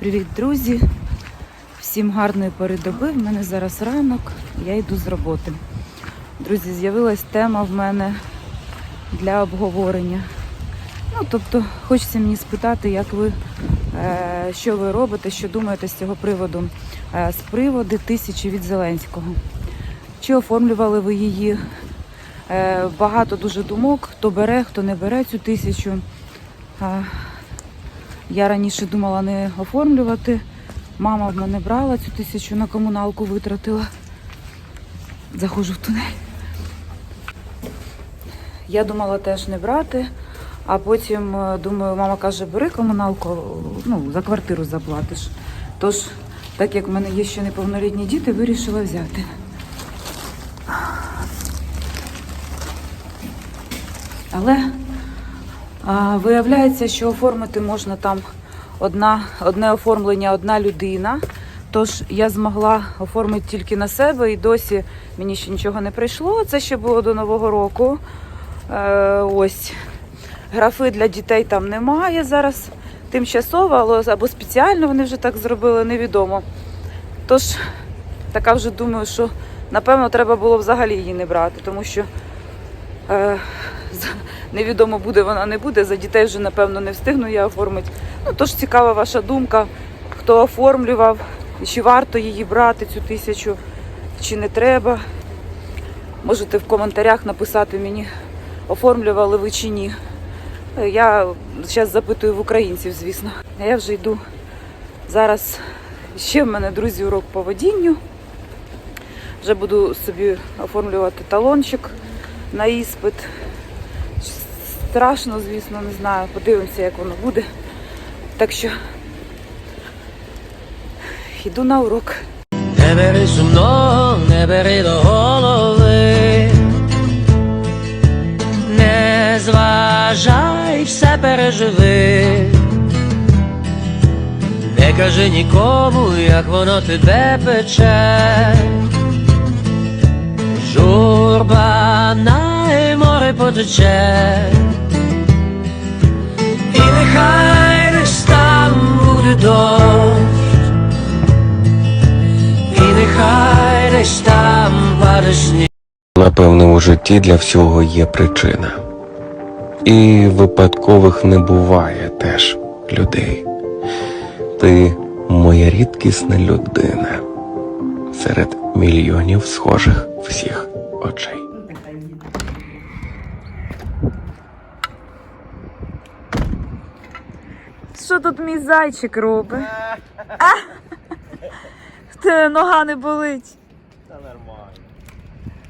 Привіт, друзі! Всім гарної передоби. В мене зараз ранок, я йду з роботи. Друзі, з'явилась тема в мене для обговорення. Ну, тобто, хочеться мені спитати, як ви, е, що ви робите, що думаєте з цього приводу. Е, з приводу тисячі від Зеленського. Чи оформлювали ви її? Е, багато дуже думок, хто бере, хто не бере цю тисячу. Я раніше думала не оформлювати. Мама в мене брала цю тисячу на комуналку витратила. Заходжу в тунель. Я думала теж не брати, а потім е, думаю, мама каже, бери комуналку, ну, за квартиру заплатиш. Тож, так як в мене є ще неповнолітні діти, вирішила взяти. Але виявляється, що оформити можна там одна, одне оформлення, одна людина. Тож я змогла оформити тільки на себе і досі мені ще нічого не прийшло. Це ще було до Нового року. Е, ось графи для дітей там немає зараз. Тимчасово але- або спеціально вони вже так зробили, невідомо. Тож, така вже думаю, що напевно треба було взагалі її не брати, тому що е, невідомо буде вона не буде. За дітей вже напевно не встигну я оформити. Ну тож цікава ваша думка, хто оформлював, чи варто її брати, цю тисячу, чи не треба. Можете в коментарях написати мені, оформлювали ви чи ні. Я зараз запитую в українців, звісно. Я вже йду. Зараз ще в мене, друзі, урок по водінню. Вже буду собі оформлювати талончик на іспит. Страшно, звісно, не знаю. Подивимося, як воно буде. Так що йду на урок. Не бери сумного, не бери до голови, не зважай, все переживи, не кажи нікому, як воно тебе пече. Журба на море потече, і нехай десь там буде дощ. І нехай десь там паде. Напевне, у житті для всього є причина. І випадкових не буває теж людей. Ти моя рідкісна людина серед мільйонів схожих всіх очей. Що тут мій зайчик робить? Нога не болить. Та нормально.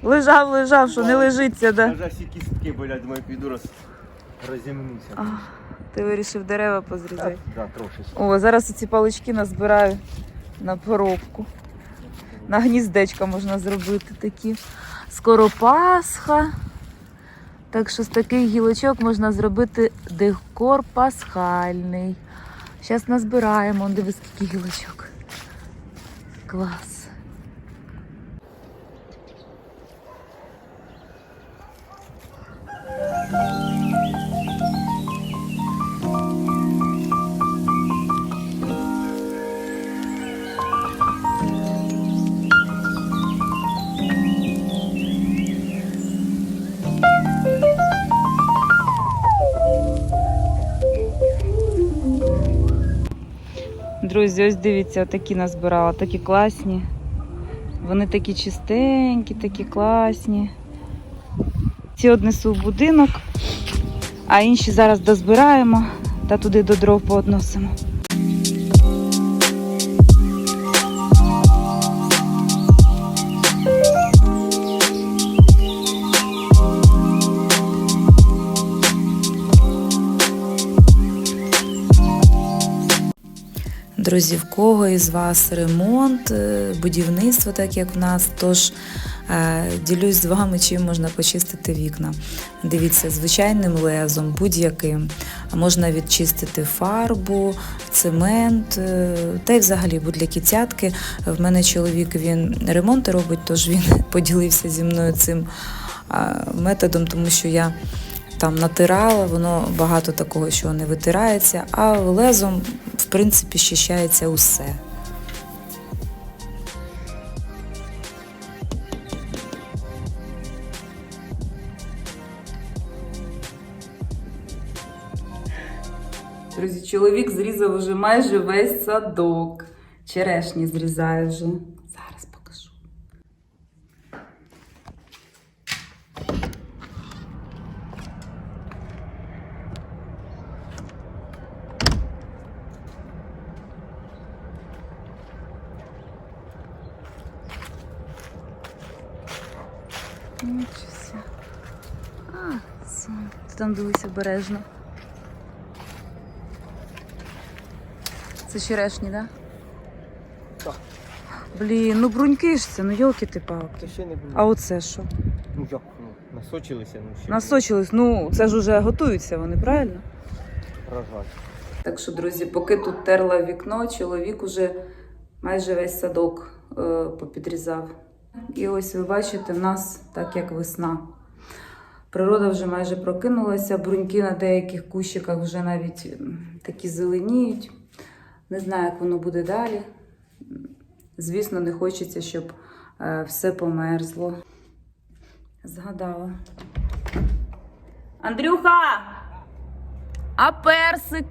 Лежав, лежав, що не лежиться, да? Вже всі кістки болять, думаю, піду роз... розімнуся. А, Ти вирішив дерева позрізати. Да, трошечки. О, зараз ці палички назбираю на поробку. На гніздечка можна зробити такі. Скоро Пасха. Так що з таких гілочок можна зробити декор пасхальний. Зараз назбираємо, диви, скільки гілочок. Клас. Друзі, ось дивіться, такі назбирала, такі класні. Вони такі чистенькі, такі класні. Ці однесу в будинок, а інші зараз дозбираємо та туди до дров поодносимо. Друзі, в кого із вас ремонт, е, будівництво, так як в нас, тож е, ділюсь з вами, чим можна почистити вікна. Дивіться, звичайним лезом, будь-яким. Можна відчистити фарбу, цемент, е, та й взагалі будь-які цятки. В мене чоловік він ремонти робить, тож він поділився зі мною цим методом, тому що я там натирала, воно багато такого, що не витирається, а лезом, в принципі, щищається усе. Друзі, чоловік зрізав уже майже весь садок. Черешні зрізає вже. Зараз покажу. Нічого. А, сон. Ти там дивись обережно. Це черешні, да? Так. Блін, ну бруньки ж це, ну йолки ти палки. Це ще не було. А оце що? Ну як? Ну, насочилися, ну ще Насочились, ну це ж уже готуються вони, правильно? рожать. Так що, друзі, поки тут терла вікно, чоловік уже майже весь садок е, попідрізав. І ось ви бачите, в нас так як весна. Природа вже майже прокинулася, бруньки на деяких кущиках вже навіть такі зеленіють. Не знаю, як воно буде далі. Звісно, не хочеться, щоб е, все померзло. Згадала. Андрюха! А персик?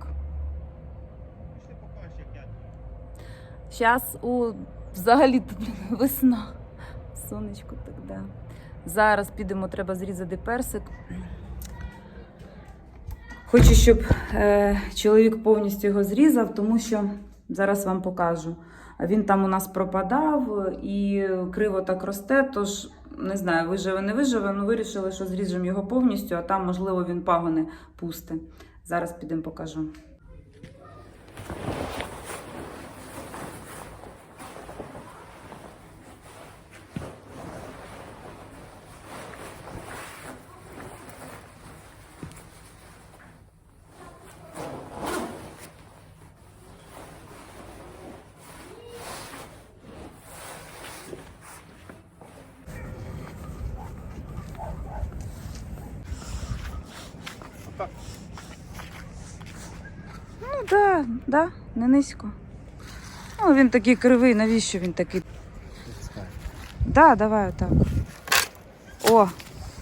Зараз у взагалі весна. Сонечко так. Зараз підемо, треба зрізати персик. Хочу, щоб е, чоловік повністю його зрізав, тому що зараз вам покажу. Він там у нас пропадав і криво так росте, тож не знаю, виживе, не виживе. Ну вирішили, що зріжемо його повністю, а там, можливо, він пагони пусте. Зараз підемо покажу. Да, да, не низько. Ну, він такий кривий, навіщо він такий? Да, давай отак. О,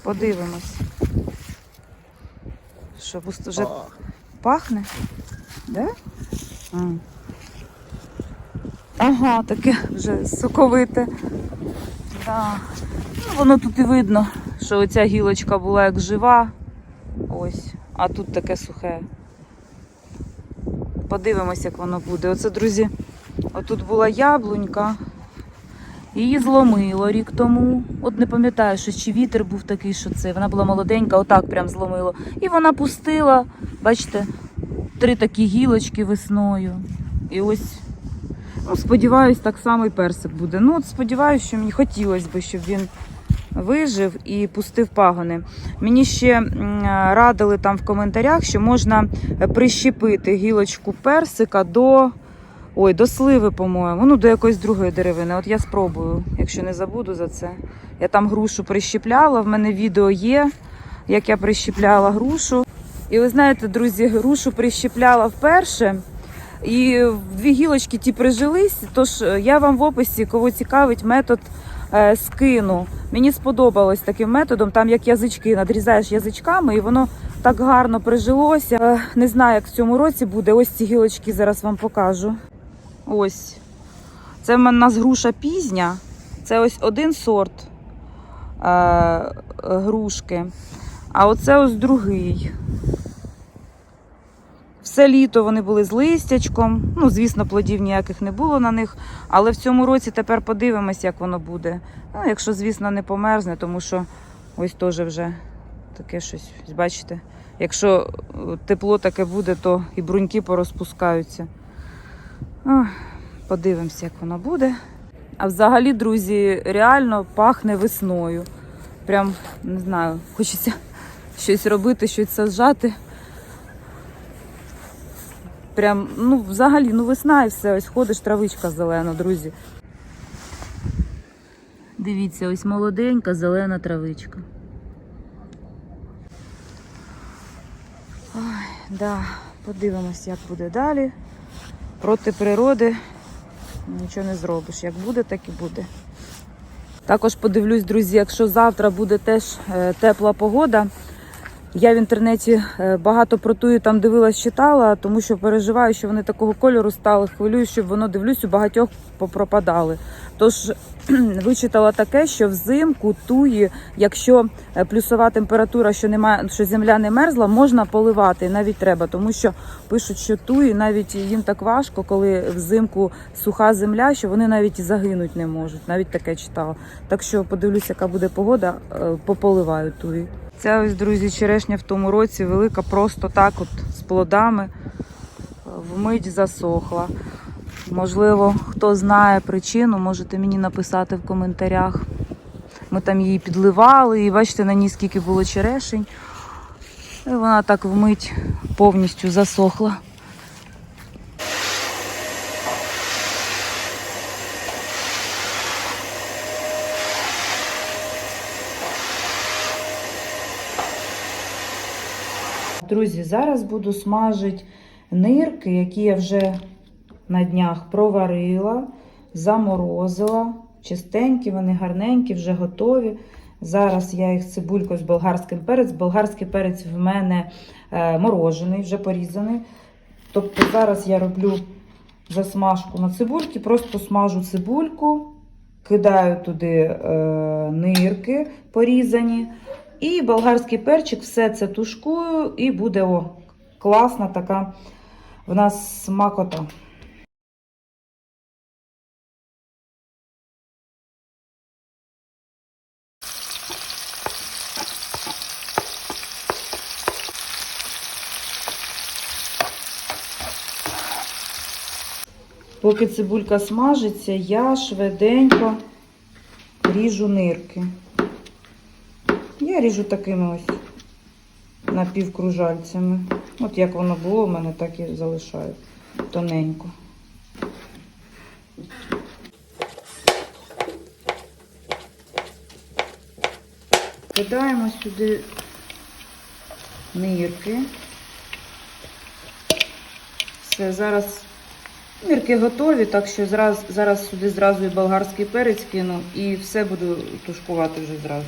подивимось. Що, пусто вже пахне? Да? А. Ага, таке вже соковите. Да. Ну, воно тут і видно, що оця гілочка була як жива. Ось, а тут таке сухе. Подивимось, як воно буде. Оце, друзі, отут була яблунька. Її зломило рік тому. От не пам'ятаю, що чи вітер був такий, що це. Вона була молоденька, отак прям зломило. І вона пустила, бачите, три такі гілочки весною. І ось, ну, сподіваюсь, так само і персик буде. Ну, от сподіваюся, що мені хотілося б, щоб він вижив і пустив пагони. Мені ще радили там в коментарях, що можна прищепити гілочку персика до. Ой, до сливи, по-моєму, ну до якоїсь другої деревини. От я спробую, якщо не забуду за це. Я там грушу прищепляла, в мене відео є, як я прищепляла грушу. І ви знаєте, друзі, грушу прищепляла вперше. І дві гілочки ті прижились. Тож я вам в описі, кого цікавить, метод скину. Мені сподобалось таким методом, там як язички надрізаєш язичками, і воно так гарно прижилося. Е, Не знаю, як в цьому році буде. Ось ці гілочки зараз вам покажу. Ось. Це в нас груша пізня. Це ось один сорт е, е, грушки. А оце ось другий. Все літо вони були з листячком. Ну, звісно, плодів ніяких не було на них. Але в цьому році тепер подивимось, як воно буде. Ну, якщо, звісно, не померзне, тому що ось теж вже таке щось, бачите. Якщо е, тепло таке буде, то і бруньки порозпускаються. Ох, подивимося, як воно буде. А взагалі, друзі, реально пахне весною. Прям не знаю, хочеться щось робити, щось саджати. Прям, ну, взагалі, ну весна і все, ось ходиш, травичка зелена, друзі. Дивіться, ось молоденька зелена травичка. Да, подивимось, як буде далі. Проти природи нічого не зробиш. Як буде, так і буде. Також подивлюсь, друзі, якщо завтра буде теж е, тепла погода. Я в інтернеті е, багато про тую там дивилась, читала, тому що переживаю, що вони такого кольору стали. Хвилюю, щоб воно дивлюсь, у багатьох попропадали. Тож вичитала таке, що взимку туї, якщо е, плюсова температура, що немає, що земля не мерзла, можна поливати навіть треба, тому що пишуть, що туї навіть їм так важко, коли взимку суха земля, що вони навіть і загинуть не можуть. Навіть таке читала. Так що подивлюся, яка буде погода, е, пополиваю туї. Ця ось, друзі, черешня в тому році велика, просто так, от з плодами, е, вмить засохла. Можливо, хто знає причину, можете мені написати в коментарях. Ми там її підливали, і бачите, на ній скільки було черешень. І вона так вмить повністю засохла. Друзі, зараз буду смажити нирки, які я вже на днях проварила, заморозила. Чистенькі, вони гарненькі, вже готові. Зараз я їх цибулькою з болгарським перець. Болгарський перець в мене е, морожений, вже порізаний. Тобто зараз я роблю засмажку на цибульки, просто смажу цибульку, кидаю туди е, нирки порізані. І болгарський перчик, все це тушкую, і буде о, класна така в нас смакота. Поки цибулька смажиться, я швиденько ріжу нирки. Я ріжу такими ось напівкружальцями. От як воно було, в мене так і залишаю тоненько. Кидаємо сюди нирки. Все, зараз нирки готові, так що зараз, зараз сюди зразу і болгарський перець кину і все буду тушкувати вже зразу.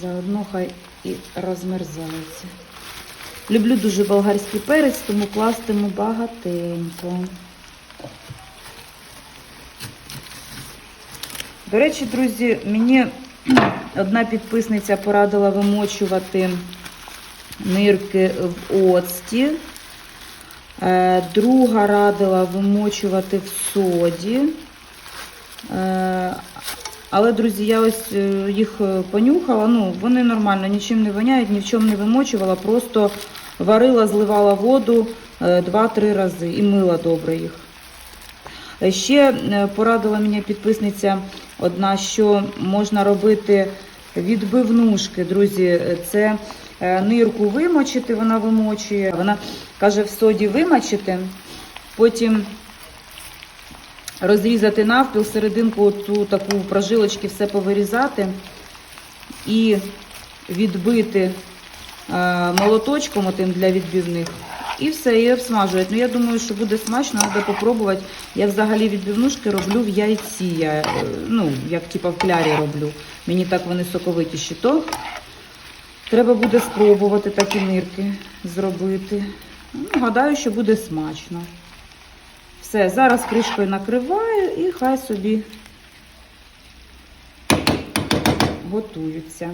Заодно хай і розмерзається. Люблю дуже болгарський перець, тому кластиму багатенько. До речі, друзі, мені одна підписниця порадила вимочувати нирки в оцті. Е, Друга радила вимочувати в соді. Е, Але, друзі, я ось е, їх понюхала. Ну, вони нормально, нічим не воняють, ні в чому не вимочувала, просто варила, зливала воду е, 2-3 рази і мила добре їх. Ще порадила мені підписниця одна, що можна робити відбивнушки. Друзі, це нирку вимочити, вона вимочує. Вона каже, в соді вимочити, потім розрізати навпіл, серединку цю таку прожилочки все повирізати і відбити е, молоточком отим для відбивних. І все, і обсмажують. Ну, я думаю, що буде смачно, треба спробувати. Я взагалі відбивнушки роблю в яйці. Я, е, ну, як типа в клярі роблю. Мені так вони соковитіші. То треба буде спробувати такі нирки зробити. Ну, гадаю, що буде смачно. Все, зараз кришкою накриваю і хай собі готуються.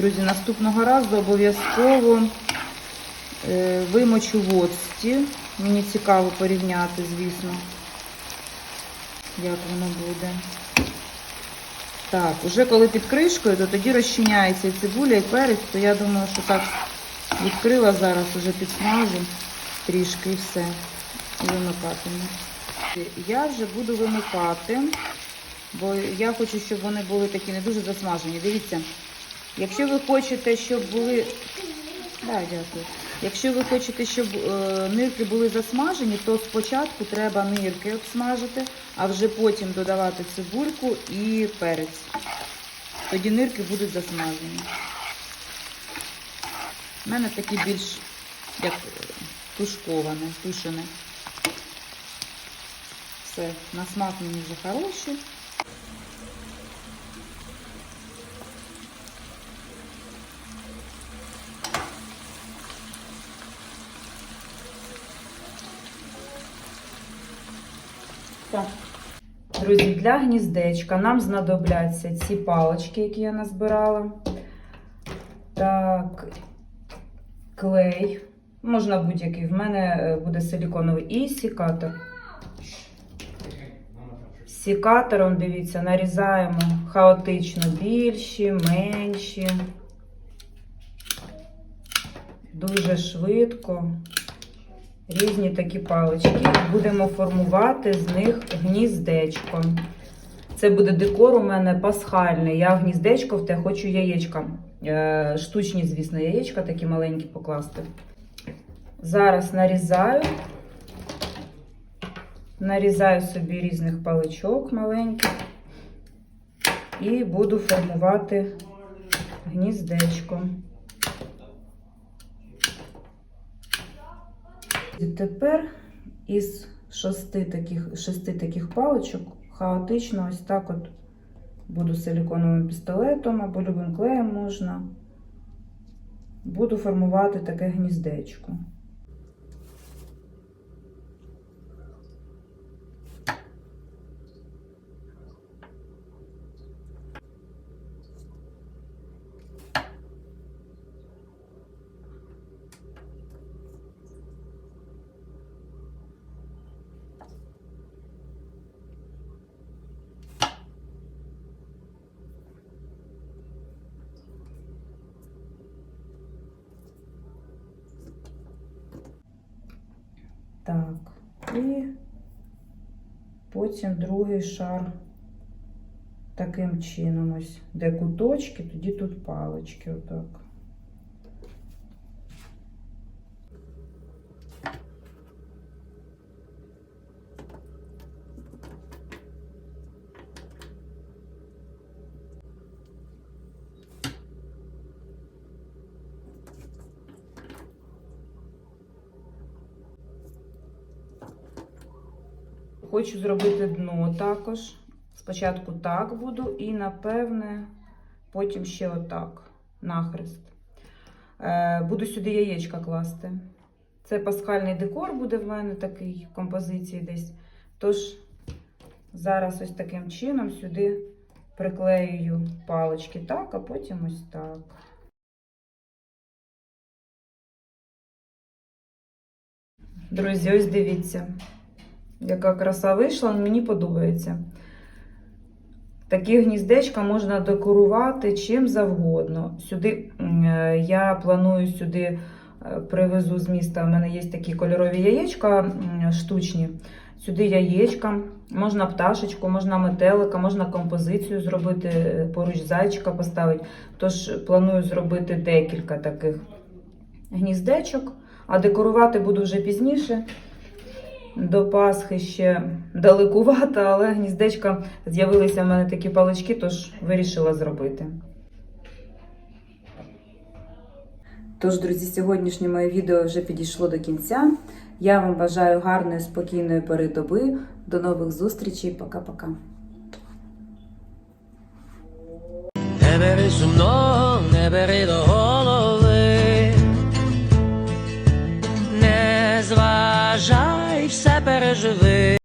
Друзі, наступного разу обов'язково е, вимочу в оцті. Мені цікаво порівняти, звісно, як воно буде. Так, уже коли під кришкою, то тоді розчиняється і цибуля, і перець, то я думаю, що так відкрила зараз, уже підсмажу трішки і все. І вимикатиму. Я вже буду вимикати, бо я хочу, щоб вони були такі не дуже засмажені. Дивіться, якщо ви хочете, щоб були. Да, дякую. Якщо ви хочете, щоб е, нирки були засмажені, то спочатку треба нирки обсмажити, а вже потім додавати цибульку і перець. Тоді нирки будуть засмажені. У мене такі більш як тушковане, тушене. Все, на смак мені вже хороший. Друзі, для гніздечка нам знадобляться ці палочки, які я назбирала. Так, клей. Можна будь-який. В мене е, буде силіконовий і сікатор. Сікатором, дивіться, нарізаємо хаотично більші, менші. Дуже швидко. Різні такі палички. Будемо формувати з них гніздечко. Це буде декор у мене пасхальний. Я гніздечко в те хочу яєчка. Е, Штучні, звісно, яєчка такі маленькі покласти. Зараз нарізаю. Нарізаю собі різних паличок маленьких і буду формувати гніздечко. І тепер із шести таких, шести таких паличок хаотично ось так от буду силіконовим пістолетом або любим клеєм можна. Буду формувати таке гніздечко. Так, і потім другий шар таким чином ось, де куточки, тоді тут палички отак. Хочу зробити дно також. Спочатку так буду, і напевне, потім ще отак, нахрест. Е, буду сюди яєчка класти. Це пасхальний декор буде в мене такий композиції десь. Тож, зараз ось таким чином сюди приклеюю палички так, а потім ось так. Друзі, ось дивіться. Яка краса вийшла, мені подобається. Такі гніздечка можна декорувати чим завгодно. Сюди е, я планую сюди е, привезу з міста. У мене є такі кольорові яєчка штучні. Сюди яєчка, можна пташечку, можна метелика, можна композицію зробити, е, поруч зайчика поставити. Тож планую зробити декілька таких гніздечок, а декорувати буду вже пізніше до Пасхи ще далекувато, але гніздечка з'явилися в мене такі палички, тож вирішила зробити. Тож, друзі, сьогоднішнє моє відео вже підійшло до кінця. Я вам бажаю гарної, спокійної передоби. До нових зустрічей. Пока-пока. Не бери сумного, не бери до голови. Не зважай все переживи.